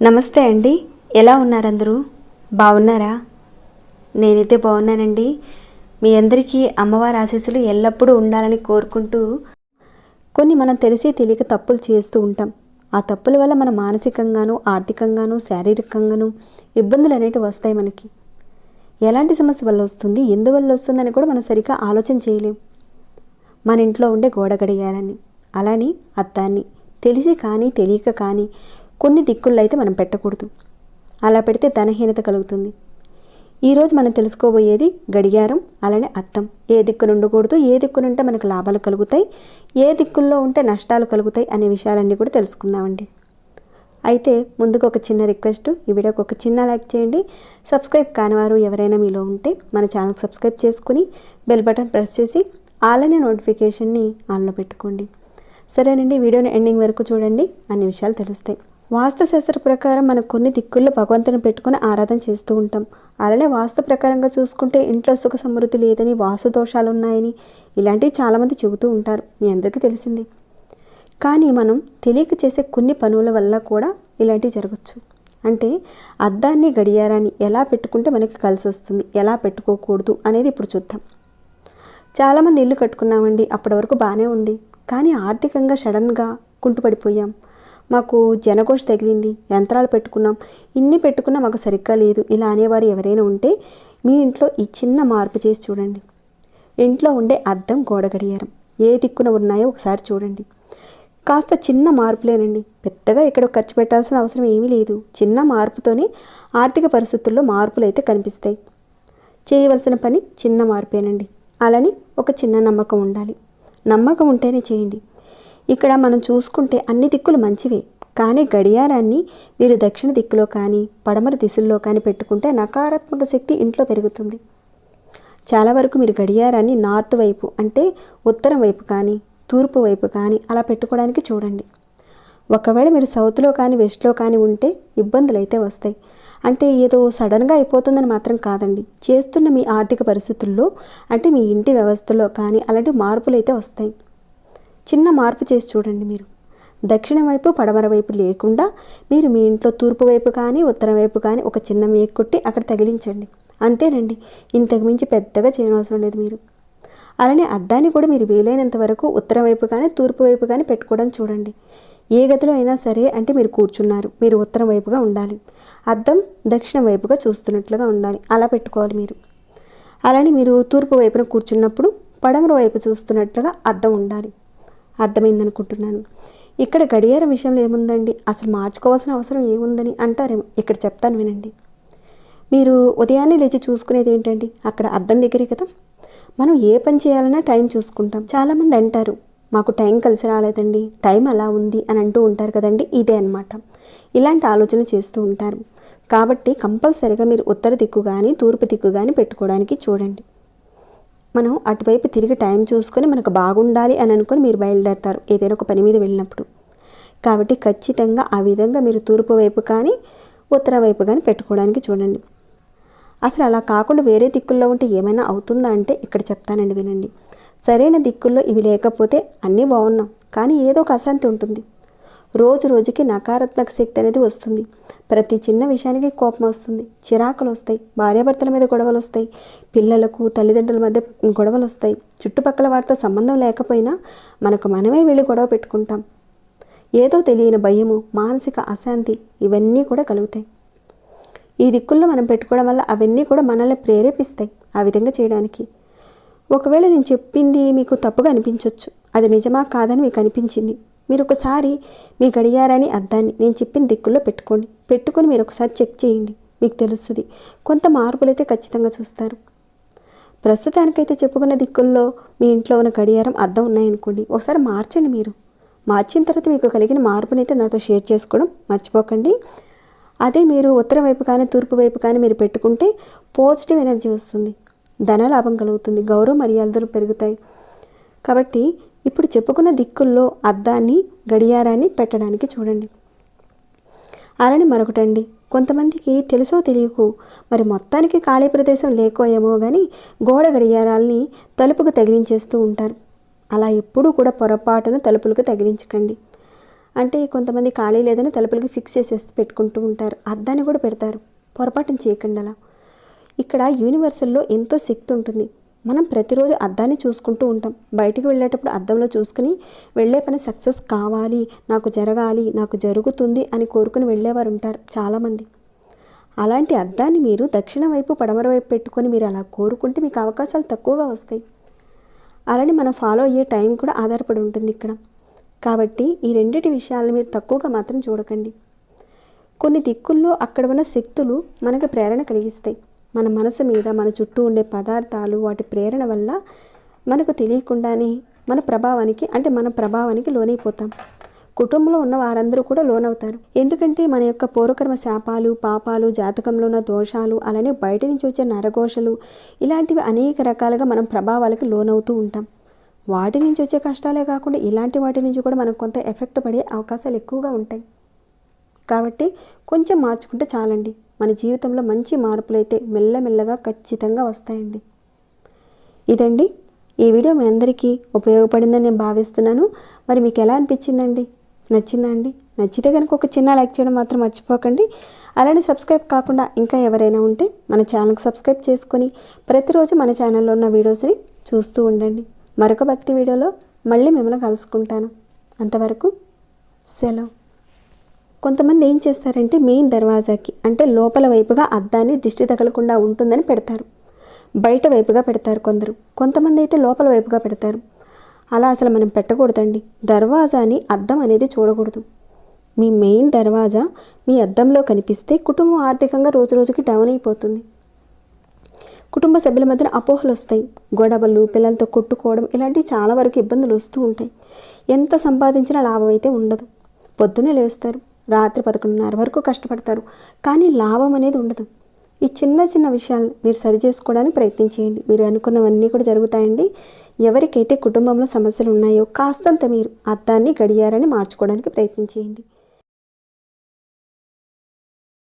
నమస్తే అండి. ఎలా ఉన్నారందరూ? బాగున్నారా? నేనైతే బాగున్నానండి. మీ అందరికీ అమ్మవారి ఆశీస్సులు ఎల్లప్పుడూ ఉండాలని కోరుకుంటూ కొన్ని మనం తెలిసి తెలియక తప్పులు చేస్తూ ఉంటాం. ఆ తప్పుల వల్ల మన మానసికంగాను ఆర్థికంగాను శారీరకంగాను ఇబ్బందులు అనేవి వస్తాయి మనకి. ఎలాంటి సమస్య వల్ల వస్తుంది ఎందువల్ల వస్తుందని కూడా మనం సరిగ్గా ఆలోచన చేయలేం. మన ఇంట్లో ఉండే గోడ గడియారాన్ని అలాని అద్దాన్ని తెలిసి కానీ తెలియక కానీ కొన్ని దిక్కుల్లో అయితే మనం పెట్టకూడదు. అలా పెడితే ధనహీనత కలుగుతుంది. ఈరోజు మనం తెలుసుకోబోయేది గడియారం అలానే అద్దం ఏ దిక్కున ఉండకూడదు ఏ దిక్కునుంటే మనకు లాభాలు కలుగుతాయి ఏ దిక్కుల్లో ఉంటే నష్టాలు కలుగుతాయి అనే విషయాలన్నీ కూడా తెలుసుకుందామండి. అయితే ముందుకు ఒక చిన్న రిక్వెస్ట్ ఈ వీడియోకి ఒక చిన్న లైక్ చేయండి. సబ్స్క్రైబ్ కానివారు ఎవరైనా మీలో ఉంటే మన ఛానల్ సబ్స్క్రైబ్ చేసుకుని బెల్ బటన్ ప్రెస్ చేసి ఆల్ అనే నోటిఫికేషన్ని ఆన్లో పెట్టుకోండి. సరేనండి వీడియోని ఎండింగ్ వరకు చూడండి. అన్ని విషయాలు తెలుస్తాయి. వాస్తుశాస్త్ర ప్రకారం మనం కొన్ని దిక్కుల్లో భగవంతుని పెట్టుకుని ఆరాధన చేస్తూ ఉంటాం. అలానే వాస్తు ప్రకారంగా చూసుకుంటే ఇంట్లో సుఖ సమృద్ధి లేదని వాస్తు దోషాలు ఉన్నాయని ఇలాంటివి చాలామంది చెబుతూ ఉంటారు. మీ అందరికీ తెలిసింది. కానీ మనం తెలియక చేసే కొన్ని పనుల వల్ల కూడా ఇలాంటివి జరగచ్చు. అంటే అద్దాన్ని గడియారాన్ని ఎలా పెట్టుకుంటే మనకి కలిసి వస్తుంది ఎలా పెట్టుకోకూడదు అనేది ఇప్పుడు చూద్దాం. చాలామంది ఇల్లు కట్టుకున్నామండి అప్పటి వరకు బాగానే ఉంది. కానీ ఆర్థికంగా సడన్గా కుంటుపడిపోయాం. మాకు జనకోష తగిలింది యంత్రాలు పెట్టుకున్నాం. ఇన్ని పెట్టుకున్నా మాకు సరిగ్గా లేదు. ఇలా అనేవారు ఎవరైనా ఉంటే మీ ఇంట్లో ఈ చిన్న మార్పు చేసి చూడండి. ఇంట్లో ఉండే అద్దం గోడ గడియారం ఏ దిక్కున ఉన్నాయో ఒకసారి చూడండి. కాస్త చిన్న మార్పులేనండి. పెద్దగా ఇక్కడ ఖర్చు పెట్టాల్సిన అవసరం ఏమీ లేదు. చిన్న మార్పుతోనే ఆర్థిక పరిస్థితుల్లో మార్పులు అయితే కనిపిస్తాయి. చేయవలసిన పని చిన్న మార్పేనండి. అలాని ఒక చిన్న నమ్మకం ఉండాలి. నమ్మకం ఉంటేనే చేయండి. ఇక్కడ మనం చూసుకుంటే అన్ని దిక్కులు మంచివే. కానీ గడియారాన్ని మీరు దక్షిణ దిక్కులో కానీ పడమర దిశల్లో కానీ పెట్టుకుంటే నకారాత్మక శక్తి ఇంట్లో పెరుగుతుంది. చాలా వరకు మీరు గడియారాన్ని నార్త్ వైపు అంటే ఉత్తరం వైపు కానీ తూర్పు వైపు కానీ అలా పెట్టుకోవడానికి చూడండి. ఒకవేళ మీరు సౌత్లో కానీ వెస్ట్లో కానీ ఉంటే ఇబ్బందులు అయితే వస్తాయి. అంటే ఏదో సడన్గా అయిపోతుందని మాత్రం కాదండి. చేస్తున్న మీ ఆర్థిక పరిస్థితుల్లో అంటే మీ ఇంటి వ్యవస్థలో కానీ అలాంటి మార్పులు అయితే వస్తాయి. చిన్న మార్పు చేసి చూడండి మీరు. దక్షిణ వైపు పడమర వైపు లేకుండా మీరు మీ ఇంట్లో తూర్పు వైపు కానీ ఉత్తరం వైపు కానీ ఒక చిన్న మేకు కొట్టి అక్కడ తగిలించండి. అంతేనండి. ఇంతకు మించి పెద్దగా చేయనవసరం లేదు మీరు. అలానే అద్దాన్ని కూడా మీరు వీలైనంత వరకు ఉత్తరం వైపు కానీ తూర్పు వైపు కానీ పెట్టుకోవడం చూడండి. ఏ గదిలో అయినా సరే అంటే మీరు కూర్చున్నారు మీరు ఉత్తరం వైపుగా ఉండాలి. అద్దం దక్షిణం వైపుగా చూస్తున్నట్లుగా ఉండాలి. అలా పెట్టుకోవాలి మీరు. అలానే మీరు తూర్పు వైపున కూర్చున్నప్పుడు పడమర వైపు చూస్తున్నట్లుగా అద్దం ఉండాలి. అర్థమైందనుకుంటున్నాను. ఇక్కడ గడియారం విషయంలో ఏముందండి? అసలు మార్చుకోవాల్సిన అవసరం ఏముందని అంటారేమో? ఇక్కడ చెప్తాను వినండి. మీరు ఉదయాన్నే లేచి చూసుకునేది ఏంటండి? అక్కడ అద్దం దగ్గరే కదా. మనం ఏ పని చేయాలన్నా టైం చూసుకుంటాం. చాలామంది అంటారు మాకు టైం కలిసి రాలేదండి టైం అలా ఉంది అని అంటూ ఉంటారు కదండి ఇదే అనమాట ఇలాంటి ఆలోచన చేస్తూ ఉంటారు. కాబట్టి కంపల్సరిగా మీరు ఉత్తర దిక్కు కానీ తూర్పు దిక్కు కానీ పెట్టుకోవడానికి చూడండి. మనం అటువైపు తిరిగి టైం చూసుకొని మనకు బాగుండాలి అని అనుకొని మీరు బయలుదేరతారు ఏదైనా ఒక పని మీద వెళ్ళినప్పుడు. కాబట్టి ఖచ్చితంగా ఆ విధంగా మీరు తూర్పు వైపు కానీ ఉత్తర వైపు కానీ పెట్టుకోవడానికి చూడండి. అసలు అలా కాకుండా వేరే దిక్కుల్లో ఉంటే ఏమైనా అవుతుందా అంటే ఇక్కడ చెప్తానండి వినండి. సరైన దిక్కుల్లో ఇవి లేకపోతే అన్నీ బాగున్నాం కానీ ఏదో ఒక అశాంతి ఉంటుంది. రోజు రోజుకి నకారాత్మక శక్తి అనేది వస్తుంది. ప్రతి చిన్న విషయానికి కోపం వస్తుంది. చిరాకులు వస్తాయి. భార్యాభర్తల మీద గొడవలు వస్తాయి. పిల్లలకు తల్లిదండ్రుల మధ్య గొడవలు వస్తాయి. చుట్టుపక్కల వారితో సంబంధం లేకపోయినా మనకు మనమే వెళ్ళి గొడవ పెట్టుకుంటాం. ఏదో తెలియని భయము మానసిక అశాంతి ఇవన్నీ కూడా కలుగుతాయి. ఈ దిక్కుల్లో మనం పెట్టుకోవడం వల్ల అవన్నీ కూడా మనల్ని ప్రేరేపిస్తాయి ఆ విధంగా చేయడానికి. ఒకవేళ నేను చెప్పింది మీకు తప్పుగా అనిపించవచ్చు అది నిజమా కాదని మీకు అనిపించింది. మీరు ఒకసారి మీ గడియారాన్ని అద్దాన్ని నేను చెప్పిన దిక్కుల్లో పెట్టుకోండి. పెట్టుకొని మీరు ఒకసారి చెక్ చేయండి. మీకు తెలుస్తుంది. కొంత మార్పులు అయితే ఖచ్చితంగా చూస్తారు. ప్రస్తుతానికైతే చెప్పుకున్న దిక్కుల్లో మీ ఇంట్లో ఉన్న గడియారం అద్దం ఉన్నాయనుకోండి ఒకసారి మార్చండి మీరు. మార్చిన తర్వాత మీకు కలిగిన మార్పునైతే నాతో షేర్ చేసుకోవడం మర్చిపోకండి. అదే మీరు ఉత్తరం వైపు కానీ తూర్పు వైపు కానీ మీరు పెట్టుకుంటే పాజిటివ్ ఎనర్జీ వస్తుంది. ధనలాభం కలుగుతుంది. గౌరవ మర్యాదలు పెరుగుతాయి. కాబట్టి ఇప్పుడు చెప్పుకున్న దిక్కుల్లో అద్దాన్ని గడియారాన్ని పెట్టడానికి చూడండి. అలానే మరొకటండి. కొంతమందికి తెలుసో తెలియకు మరి మొత్తానికి ఖాళీ ప్రదేశం లేకో ఏమో కానీ గోడ గడియారాల్ని తలుపుకు తగిలించేస్తూ ఉంటారు. అలా ఎప్పుడూ కూడా పొరపాటున తలుపులకు తగిలించకండి. అంటే కొంతమంది ఖాళీ లేదని తలుపులకి ఫిక్స్ చేసేసి పెట్టుకుంటూ ఉంటారు. అద్దాన్ని కూడా పెడతారు. పొరపాటును చేయకండి అలా. ఇక్కడ యూనివర్సల్లో ఎంతో శక్తి ఉంటుంది. మనం ప్రతిరోజు అద్దాన్ని చూసుకుంటూ ఉంటాం. బయటికి వెళ్ళేటప్పుడు అద్దంలో చూసుకుని వెళ్ళే పని సక్సెస్ కావాలి నాకు జరగాలి నాకు జరుగుతుంది అని కోరుకుని వెళ్ళేవారు ఉంటారు చాలామంది. అలాంటి అద్దాన్ని మీరు దక్షిణ వైపు పడమర వైపు పెట్టుకొని మీరు అలా కోరుకుంటే మీకు అవకాశాలు తక్కువగా వస్తాయి. అలానే మనం ఫాలో అయ్యే టైం కూడా ఆధారపడి ఉంటుంది ఇక్కడ. కాబట్టి ఈ రెండిటి విషయాలను మీరు తక్కువగా మాత్రం చూడకండి. కొన్ని దిక్కుల్లో అక్కడ ఉన్న శక్తులు మనకు ప్రేరణ కలిగిస్తాయి. మన మనసు మీద మన చుట్టూ ఉండే పదార్థాలు వాటి ప్రేరణ వల్ల మనకు తెలియకుండానే మన ప్రభావానికి అంటే మన ప్రభావానికి లోనైపోతాం. కుటుంబంలో ఉన్న వారందరూ కూడా లోనవుతారు. ఎందుకంటే మన యొక్క పూర్వకర్మ శాపాలు పాపాలు జాతకంలో ఉన్న దోషాలు అలానే బయట నుంచి వచ్చే నరఘోషలు ఇలాంటివి అనేక రకాలుగా మనం ప్రభావాలకు లోనవుతూ ఉంటాం. వాటి నుంచి వచ్చే కష్టాలే కాకుండా ఇలాంటి వాటి నుంచి కూడా మనకు కొంత ఎఫెక్ట్ పడే అవకాశాలు ఎక్కువగా ఉంటాయి. కాబట్టి కొంచెం మార్చుకుంటే చాలండి. మన జీవితంలో మంచి మార్పులు అయితే మెల్లమెల్లగా ఖచ్చితంగా వస్తాయండి. ఇదండి. ఈ వీడియో మీ అందరికీ ఉపయోగపడిందని నేను భావిస్తున్నాను. మరి మీకు ఎలా అనిపించిందండి? నచ్చిందా అండి? నచ్చితే కనుక ఒక చిన్న లైక్ చేయడం మాత్రం మర్చిపోకండి. అలానే సబ్స్క్రైబ్ కాకుండా ఇంకా ఎవరైనా ఉంటే మన ఛానల్కి సబ్స్క్రైబ్ చేసుకొని ప్రతిరోజు మన ఛానల్లో ఉన్న వీడియోస్ని చూస్తూ ఉండండి. మరొక భక్తి వీడియోలో మళ్ళీ మిమ్మల్ని కలుసుకుంటాను. అంతవరకు సెలవు. కొంతమంది ఏం చేస్తారంటే మెయిన్ దర్వాజాకి అంటే లోపల వైపుగా అద్దాన్ని దిష్టి తగలకుండా ఉంటుందని పెడతారు. బయట వైపుగా పెడతారు కొందరు. కొంతమంది అయితే లోపల వైపుగా పెడతారు. అలా అసలు మనం పెట్టకూడదండి. దర్వాజాని అద్దం అనేది చూడకూడదు. మీ మెయిన్ దర్వాజా మీ అద్దంలో కనిపిస్తే కుటుంబం ఆర్థికంగా రోజు రోజుకి డౌన్ అయిపోతుంది. కుటుంబ సభ్యుల మధ్యన అపోహలు వస్తాయి. గొడవలు పిల్లలతో కొట్టుకోవడం ఇలాంటివి చాలా వరకు ఇబ్బందులు వస్తూ ఉంటాయి. ఎంత సంపాదించినా లాభం అయితే ఉండదు. పొద్దునే లేస్తారు. రాత్రి పదకొండున్నర వరకు కష్టపడతారు. కానీ లాభం అనేది ఉండదు. ఈ చిన్న చిన్న విషయాలు మీరు సరి చేసుకోవడానికి ప్రయత్నం చేయండి. మీరు అనుకున్నవన్నీ కూడా జరుగుతాయండి. ఎవరికైతే కుటుంబంలో సమస్యలు ఉన్నాయో కాస్తంత మీరు అద్దాన్ని గడియారని మార్చుకోవడానికి ప్రయత్నం చేయండి.